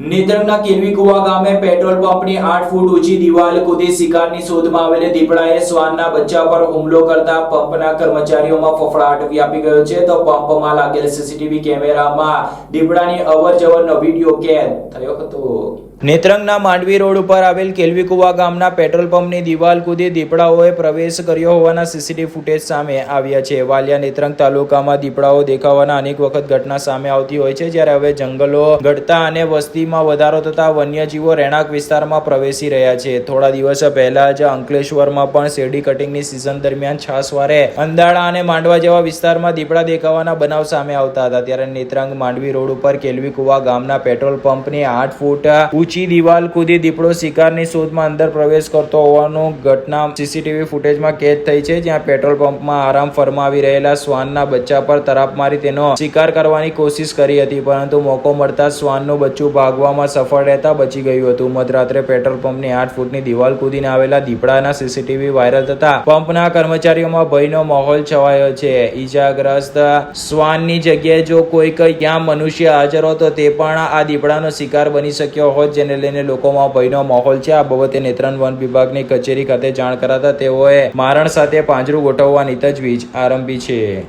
નેત્રંગના કેલવી કુવા ગામે પેટ્રોલ પંપની આઠ ફૂટ ઊંચી દિવાલ કૂદી શિકારની શોધમાં આવેલી દીપડાએ શ્વાનના બચ્ચા પર હુમલો કરતા પંપના કર્મચારીઓમાં ફફડાટ વ્યાપી ગયો છે. તો પંપમાં લાગેલ સીસીટીવી કેમેરામાં દીપડાની અવર જવરનો વીડિયો કેદ થયો હતો. નેત્રંગના માંડવી રોડ ઉપર આવેલ કેલવીકુવા ગામના પેટ્રોલ પંપની દિવાલ કૂદી દીપડાઓએ પ્રવેશ કર્યો હોવાના સીસીટીવી ફૂટેજ સામે આવ્યા છે. વાલિયા નેત્રંગ તાલુકામાં દીપડાઓ દેખાવાના અનેક વખત ઘટના સામે આવતી હોય છે, જ્યારે હવે જંગલો ઘટતા અને વસ્તીમાં વધારો થતાં વન્યજીવો રહેણાંક વિસ્તારમાં પ્રવેશી રહ્યા છે. થોડા દિવસ પહેલા જ અંકલેશ્વરમાં પણ શેરડી કટિંગની સિઝન દરમિયાન છાસવારે અંદાળા અને માંડવા જેવા વિસ્તારમાં દીપડા દેખાવાના બનાવ સામે આવતા હતા. ત્યારે નેત્રંગ માંડવી રોડ ઉપર કેલવી કુવા ગામના પેટ્રોલ પંપની આઠ ફૂટ ઊંચી દિવાલ કૂદી દીપડો શિકારની શોધમાં અંદર પ્રવેશ કરતો હોવાનું ઘટના સીસીટીવી ફૂટેજમાં કેદ થઈ છે, જ્યાં પેટ્રોલ પંપમાં આરામ ફરમાવી રહેલા શ્વાનના બચ્ચા પર તરાપ મારી તેનો શિકાર કરવાની કોશિશ કરી હતી, પરંતુ મોકો મળતા શ્વાનનું બચ્ચું ભાગવામાં સફળ રહેતા બચી ગયું હતું. મધરાત્રે પેટ્રોલ પંપની આઠ ફૂટની દિવાલ કૂદીને આવેલા દીપડાના સીસીટીવી વાયરલ થતા પંપના કર્મચારીઓમાં ભયનો માહોલ છવાયો છે. ઈજાગ્રસ્ત શ્વાનની જગ્યાએ જો કોઈક ત્યાં મનુષ્ય હાજર હતો તે પણ આ દીપડાનો શિકાર બની શક્યો હોત, જેને લઈને લોકોમાં ભયનો માહોલ છે. આ બાબતે નેત્રંગ વન વિભાગની કચેરી ખાતે જાણ કરાતા તેઓએ મારણ સાથે પાંજરું ગોઠવવાની તજવીજ આરંભી છે.